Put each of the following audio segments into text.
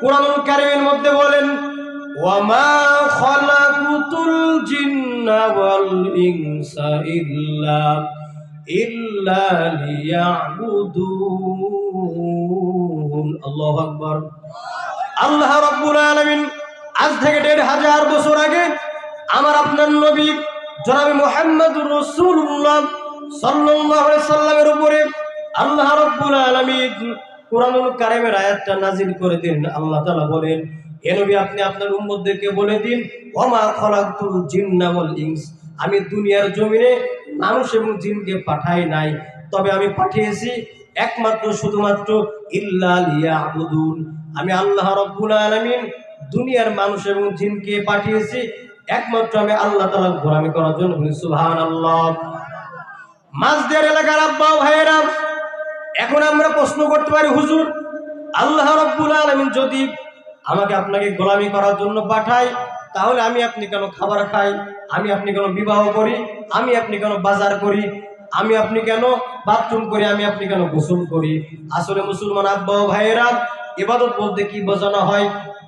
কোরআনুল কারিমের মধ্যে বলেন, ওয়ামা খালাকুতুল জিন্না ওয়াল ইনসা ইল্লা ইল্লা লিয়াবুদুন। আল্লাহ রাব্বুল আলামিন আজ থেকে দেড় হাজার বছর আগে আমার আপনার নবী জনাবি মোহাম্মদুর রসুল্লাহ সাল্লাল্লাহু আলাইহি সাল্লামের উপরে আল্লাহ রাব্বুল আলামিন কোরআনুল আয়াতটা নাজিল করে দিন। আল্লাহ বলেন, এ নবী, আপনি আপনার বলে দিন আমি দুনিয়ার জমিনে মানুষ এবং জিনকে পাঠাই নাই, তবে আমি পাঠিয়েছি একমাত্র, শুধুমাত্র ইল্লা লিয়াবুদুন। আমি আল্লাহ রাব্বুল আলামিন দুনিয়ার মানুষ এবং জিনকে পাঠিয়েছি, একমাত্র আমি আল্লাহ তাআলা গোলামি করার জন্য সুবহানাল্লাহ। মাঝদের এলাকার আব্বা এখন আমরা প্রশ্ন করতে পারি, হুজুর, আল্লাহ রব্বুল আলমিন যদি আমাকে আপনাকে গোলামি করার জন্য পাঠায়, তাহলে আমি আপনি কেন খাবার খাই? আমি আপনি কেন বিবাহ করি? আমি আপনি কেন বাজার করি? আমি আপনি কেন বাথরুম করি? আমি আপনি কেন গোসল করি? আসলে মুসলমান আব্বা ভাইয়েরা, ইবাদত বলতে কি বোঝানো হয়?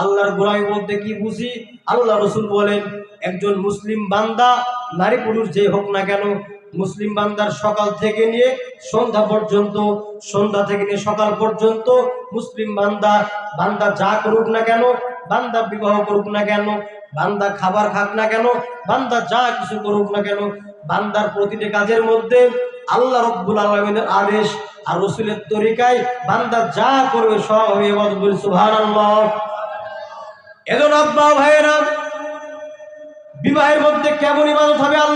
আল্লাহর গোলামি বলতে কি বুঝি? আল্লাহ রসুল বলেন, একজন মুসলিম বান্দা, নারী পুরুষ যে হোক না কেন মুসলিম বান্দার সকাল থেকে নিয়ে সন্ধ্যা পর্যন্ত, সন্ধ্যা থেকে নিয়ে সকাল পর্যন্ত মুসলিম বান্দা বান্দা যা করুক না কেন, বান্দা বিবাহ করুক না কেন, বান্দা খাবার খাক না কেন, বান্দা যা কিছু করুক না কেন, বান্দার প্রতিটি কাজের মধ্যে আল্লাহ রব্বুল আলমিনের আদেশ আর রসুলের তরিকায় বান্দা যা করবে সব এজন আব্বা ভাইয়েরা, বিবাহের মধ্যে কেমন ইবাদত হবে আল্লাহর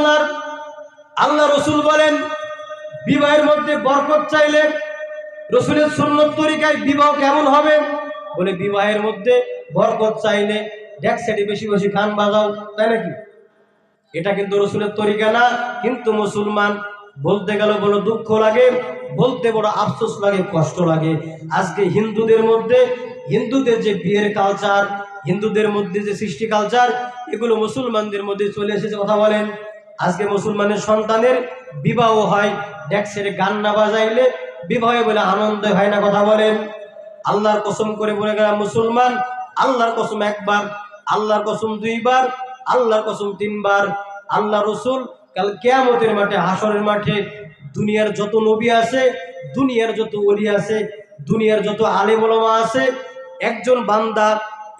আল্লাহ রসুল বলেন, বিবাহের মধ্যে বরকত চাইলে রসুলের সুন্নত তরিকায় বিবাহ কেমন হবে? বলে, বিবাহের মধ্যে বরকত চাইলে ডেক সাইডে বেশি বেশি গান বাজাও, তাই নাকি? এটা কিন্তু রসুলের তরিকা না, কিন্তু মুসলমান বলতে গেল বড় দুঃখ লাগে, বলতে বড় আফসোস লাগে, কষ্ট লাগে। আজকে হিন্দুদের মধ্যে, হিন্দুদের যে বিয়ের কালচার হিন্দুদের মধ্যে যে সৃষ্টি কালচার এগুলো মুসলমানদের মধ্যে চলে এসেছে, কথা বলেন। আজকে মুসলমানের সন্তানের বিবাহ হয়। ডেক্সের গান না বাজাইলে বিবাহে বলে আনন্দ হয় না কথা বলেন। আল্লাহর কসম করে বলে গেলাম, মুসলমান, আল্লাহর কসম একবার, আল্লাহর কসম দুইবার, আল্লাহর কসম তিনবার। আল্লাহ রসুল কাল কেয়ামতের মাঠে হাসরের মাঠে দুনিয়ার যত নবী আছে, দুনিয়ার যত অলি আছে, দুনিয়ার যত আলেমলমা আছে, একজন বান্দা,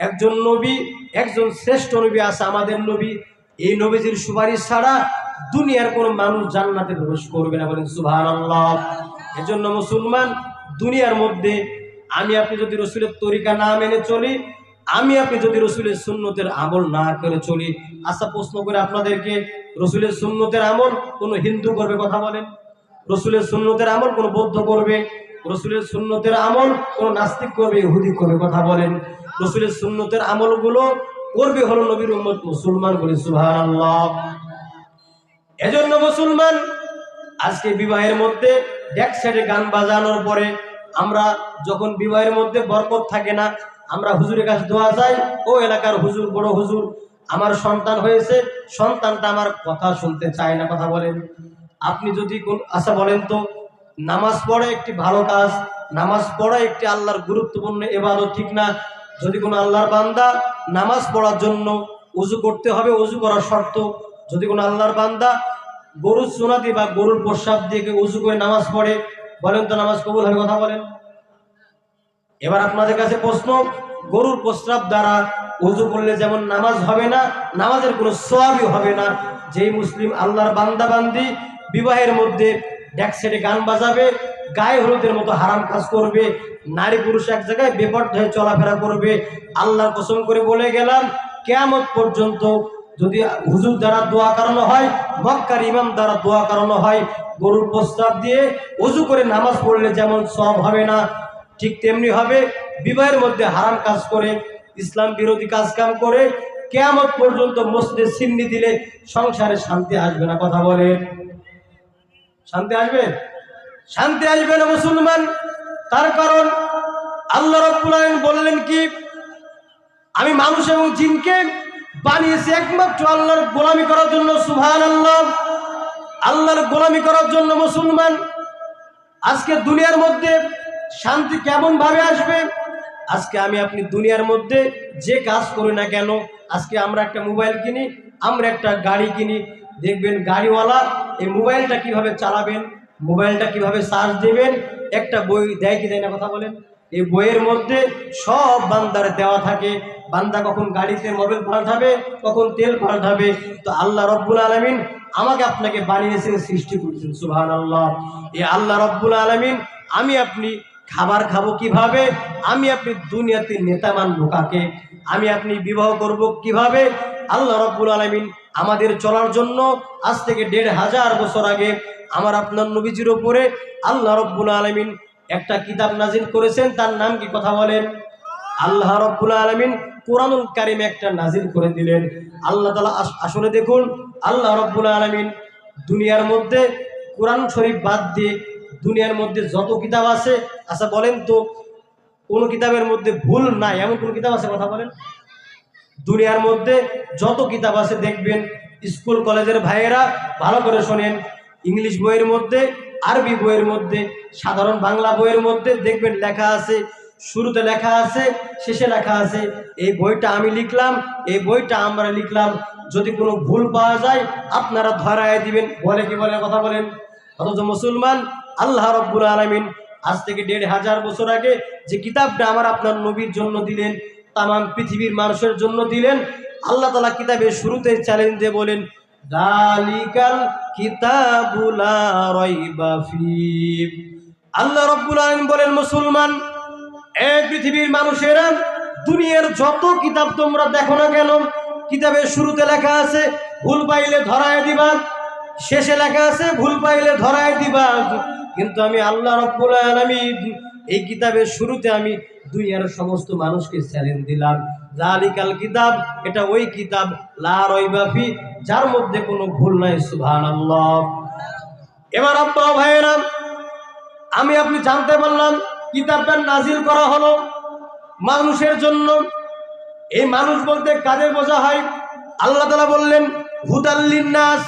একজন নবী, একজন শ্রেষ্ঠ নবী আছে আমাদের নবী। এই নবীজির সুপারিশ ছাড়া দুনিয়ার কোনো মানুষ জান্নাতে প্রবেশ করবে না বলেন সুভান আল্লাহ এজন্য মুসলমান, দুনিয়ার মধ্যে আমি আপনি যদি রসুলের তরিকা না মেনে চলি, আমি আপনি যদি রসুলের সুন্নতের আমল না করে চলি আচ্ছা প্রশ্ন করে আপনাদেরকে, রসুলের সুন্নতের আমল কোনো হিন্দু করবে কথা বলেন? রসুলের সুন্নতের আমল কোনো বৌদ্ধ করবে? রসুলের সুন্নতের আমল কোনো নাস্তিক করবে, ইহুদি করবে কথা বলেন? রসুলের সুন্নতের আমলগুলো করবে হলো নবীর উম্মত মুসলমান বলে সুবহানাল্লাহ। এজন্য মুসলমান, আজকে বিবাহের মধ্যে ডেক সাইডে গান বাজানোর পরে আমরা যখন বিবাহের মধ্যে বরকত থাকে না, আমরা হুজুরের কাছে দোয়া যাই ও এলাকার হুজুর, বড় হুজুর, আমার সন্তান হয়েছে, সন্তানটা আমার কথা শুনতে চায় না, কথা বলেন আপনি যদি কোন আশা বলেন তো, নামাজ পড়া একটি ভালো কাজ, নামাজ পড়া একটি আল্লাহর গুরুত্বপূর্ণ এবারও ঠিক না যদি কোনো আল্লাহর বান্দা নামাজ পড়ার জন্য উজু করতে হবে, উজু করার শর্ত, যদি কোনো আল্লাহর বান্দা গরুর সোনাদি বা গরুর প্রসাব দিয়ে উজু করে নামাজ পড়ে, বলেন তো নামাজ কবুল হবে কথা বলেন। এবার আপনাদের কাছে প্রশ্ন, গরুর প্রস্রাব দ্বারা উজু করলে যেমন নামাজ হবে না, নামাজের কোনো সোয়াবই হবে না। যেই মুসলিম আল্লাহর বান্দা বান্দি বিবাহের মধ্যে ড্যাক সেটে গান বাজাবে, গায়ে হলুদের মতো হারাম কাজ করবে, নারী পুরুষ এক জায়গায় বেপর্দ হয়ে চলাফেরা করবে। আল্লাহর কসম করে বলে গেলাম, কেয়ামত পর্যন্ত যদি হুজুর দ্বারা দোয়া করানো হয়, মক্কার ইমাম দ্বারা দোয়া করানো হয়, গরুর প্রস্তাব দিয়ে উজু করে নামাজ পড়লে যেমন সব হবে না, ঠিক তেমনি হবে বিবাহের মধ্যে হারাম কাজ করে, ইসলাম বিরোধী কাজ কাম করে, কেয়ামত পর্যন্ত মসজিদে সিন্নি দিলে সংসারে শান্তি আসবে না, কথা বলে শান্তি আসবে? শান্তি আসবে না মুসলমান। তার কারণ আল্লাহ রব্বুল বললেন কি, আমি মানুষ এবং জিনকে বানিয়েছি একমাত্র আল্লাহর গোলামি করার জন্য সুভান আল্লাহ আল্লাহর গোলামি করার জন্য মুসলমান। আজকে দুনিয়ার মধ্যে শান্তি কেমন ভাবে আসবে? আজকে আমি আপনি দুনিয়ার মধ্যে যে কাজ করি না কেন, আজকে আমরা একটা মোবাইল কিনি, আমরা একটা গাড়ি কিনি দেখবেন গাড়িওয়ালা এই মোবাইলটা কীভাবে চালাবেন, মোবাইলটা কীভাবে চার্জ দেবেন, একটা বই দেয় কি দেয় না কথা বলেন? এই বইয়ের মধ্যে সব বান্দার দেওয়া থাকে। বান্দা কখন গাড়িতে মোবাইল পাল্টাবে কখন তেল পাল্টাবে তো আল্লাহ রব্বুল আলমিন আমাকে আপনাকে বানিয়েছেন সৃষ্টি করেছেন সুহান আল্লাহ এই আল্লাহ রব্বুল আলমিন আমি আপনি খাবার খাব কীভাবে? আমি আপনি দুনিয়াতে নেতা মানবো কাকে? আমি আপনি বিবাহ করব কীভাবে? আল্লাহ রব্বুল আলমিন আমাদের চলার জন্য আজ থেকে দেড় হাজার বছর আগে আমার আপনার নবীজির ওপরে আল্লাহ রব্বুল আলমিন একটা কিতাব নাজিল করেছেন, তার নাম কি কথা বলেন? আল্লাহ রব্বুল আলমিন কোরআনুল কারিম একটা নাজিল করে দিলেন। আল্লাহ তালা আসলে দেখুন, আল্লাহ রব্বুল আলমিন দুনিয়ার মধ্যে কোরআন শরীফ বাদ দিয়ে দুনিয়ার মধ্যে যত কিতাব আছে আচ্ছা বলেন তো, কোন কিতাবের মধ্যে ভুল নাই, এমন কোন কিতাব আছে কথা বলেন? দুনিয়ার মধ্যে যত কিতাব আছে দেখবেন, স্কুল, কলেজের ভাইয়েরা ভালো করে শোনেন। ইংলিশ বইয়ের মধ্যে, আরবি বইয়ের মধ্যে, সাধারণ বাংলা বইয়ের মধ্যে দেখবেন লেখা আছে, শুরুতে লেখা আছে, শেষে লেখা আছে। এই বইটা আমি লিখলাম, এই বইটা আমরা লিখলাম। যদি কোনো ভুল পাওয়া যায়, আপনারা ধরায় দিবেন। বলে কি বলে কথা বলেন? অথচ মুসলমান, আল্লাহ রব্বুল আলমিন আজ থেকে দেড় হাজার বছর আগে যে কিতাবটা আমার আপনার নবীর জন্য দিলেন তাম পৃথিবীর মানুষের জন্য দিলেন। আল্লাহ তালা কিতাবের শুরুতে চ্যালেঞ্জ দিয়ে বলেন কিতাবুলা আল্লাহ বলেন, মুসলমান পৃথিবীর মানুষেরা দুনিয়ার যত কিতাব তোমরা দেখো না কেন, কিতাবের শুরুতে লেখা আছে, ভুল পাইলে ধরায় দিবা। শেষে লেখা আছে, ভুল পাইলে ধরায় দিবা। কিন্তু আমি আল্লাহ রব্বুল আলমিন এই কিতাবের শুরুতে আমি দুনিয়ার সমস্ত মানুষকে চ্যালেঞ্জ দিলাম। জালিকাল কিতাব, এটা ওই কিতাব, লা যার মধ্যে কোনো ভুল নাই সুভান এবার আব্বা ভাইয়েরা, আমি আপনি জানতে পারলাম, কিতাবটা নাজিল করা হলো মানুষের জন্য। এই মানুষ বলতে কাদের বোঝা হয়? আল্লাহ তালা বললেন হুদাল্লিন নাস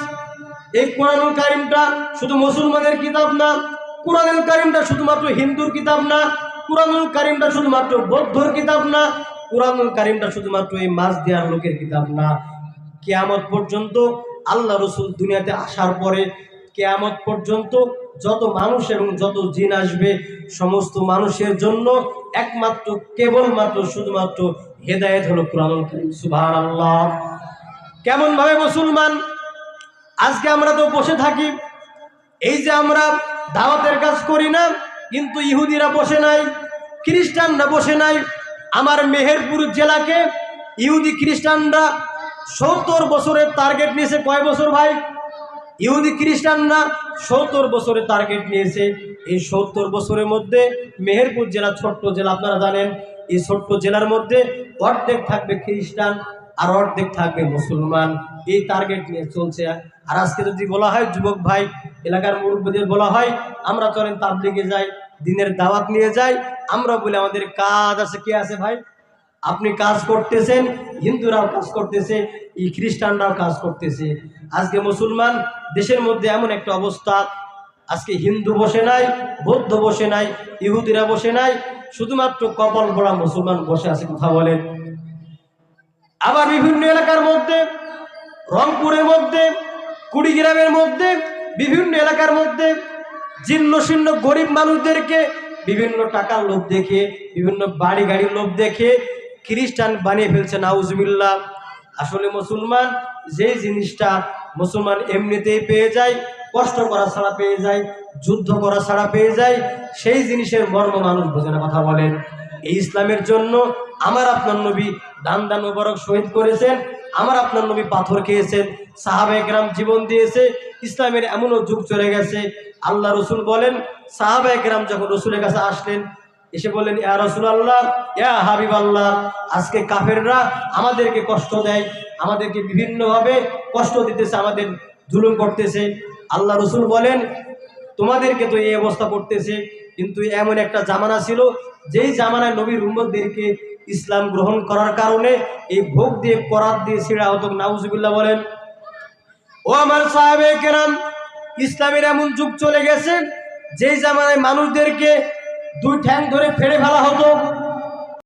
এই কোরআনুল কারিমটা শুধু মুসলমানের কিতাব না কোরআনুল কারিমটা শুধুমাত্র হিন্দুর কিতাব না, কোরআনুল কারিমটা শুধুমাত্র বৌদ্ধর কিতাব না, কোরআনুল কারিমটা শুধুমাত্র এই মাছ দেওয়ার লোকের কিতাব না। কেয়ামত পর্যন্ত আল্লাহ রসুল দুনিয়াতে আসার পরে কেয়ামত পর্যন্ত যত মানুষ এবং যত জিন আসবে, সমস্ত মানুষের জন্য একমাত্র, কেবলমাত্র, শুধুমাত্র হেদায়েত হলো কোরআনুল কারিম। সুবাহ আল্লাহ কেমন ভাবে মুসলমান? আজকে আমরা তো বসে থাকি, এই যে আমরা দাওয়াতের কাজ করি না, কিন্তু ইহুদিরা বসে নাই, খ্রিস্টানরা বসে নাই। আমার মেহেরপুর জেলাকে ইহুদি খ্রিস্টানরা সত্তর বছরের টার্গেট নিয়েছে। কয় বছর ভাই? ইহুদি খ্রিস্টানরা সত্তর বছরের টার্গেট নিয়েছে। এই সত্তর বছরের মধ্যে মেহেরপুর জেলা ছোট্ট জেলা, আপনারা জানেন, এই ছোট্ট জেলার মধ্যে অর্ধেক থাকবে খ্রিস্টান আর অর্ধেক থাকবে মুসলমান। এই টার্গেট নিয়ে চলছে। আর আজকে যদি বলা হয়, যুবক ভাই এলাকার মুরব্বীদের বলা হয়, আমরা চলেন তাবলিগে যাই, দিনের দাওয়াত নিয়ে যাই। আমরা বলি, আমাদের কাজ আছে, কে আছে ভাই? আপনি কাজ করতেছেন, হিন্দুরাও কাজ করতেছে, এই খ্রিস্টানরাও কাজ করতেছে। আজকে মুসলমান দেশের মধ্যে এমন একটা অবস্থা, আজকে হিন্দু বসে নাই, বৌদ্ধ বসে নাই, ইহুদিরা বসে নাই, শুধুমাত্র কপাল পড়া মুসলমান বসে আছে, কথা বলেন। আবার বিভিন্ন এলাকার মধ্যে, রংপুরের মধ্যে, কুড়িগ্রামের মধ্যে বিভিন্ন এলাকার মধ্যে জীর্ণ শীর্ণ গরিব মানুষদেরকে বিভিন্ন টাকার লোভ দেখে, বিভিন্ন বাড়ি গাড়ির লোভ দেখে খ্রিস্টান বানিয়ে ফেলছে নাউজবিল্লা আসলে মুসলমান যেই জিনিসটা মুসলমান এমনিতেই পেয়ে যায়, কষ্ট করা ছাড়া পেয়ে যায়, যুদ্ধ করা ছাড়া পেয়ে যায়, সেই জিনিসের মর্ম মানুষ বোঝে কথা বলেন এই ইসলামের জন্য আমার আপনার নবী দান দান মুবারক শহীদ করেছেন, আমার আপনার নবী পাথর খেয়েছেন সাহাবে একরাম জীবন দিয়েছে ইসলামের এমনও যুগ চলে গেছে। আল্লাহ রসুল বলেন সাহাবে একরাম যখন রসুলের কাছে আসলেন, এসে বললেন, ইয়া রসুল আল্লাহ ইয়া হাবিব আল্লাহ আজকে কাফেররা আমাদেরকে কষ্ট দেয়, আমাদেরকে বিভিন্নভাবে কষ্ট দিতেছে, আমাদের জুলুম করতেছে। আল্লাহ রসুল বলেন, তোমাদেরকে তো এই অবস্থা করতেছে, কিন্তু এমন একটা জামানা ছিল, যেই জামানায় নবীর উম্মদদেরকে ইসলাম গ্রহণ করার কারণে এই ভোগ দিয়ে করাত দিয়ে ছিঁড়া হতো নাউজুবিল্লাহ বলেন ও আমার সাহেব কেরাম, ইসলামের এমন যুগ চলে গেছে, যেই জামানায় মানুষদেরকে দুই ঠ্যাং ধরে ফেড়ে ফেলা হতো।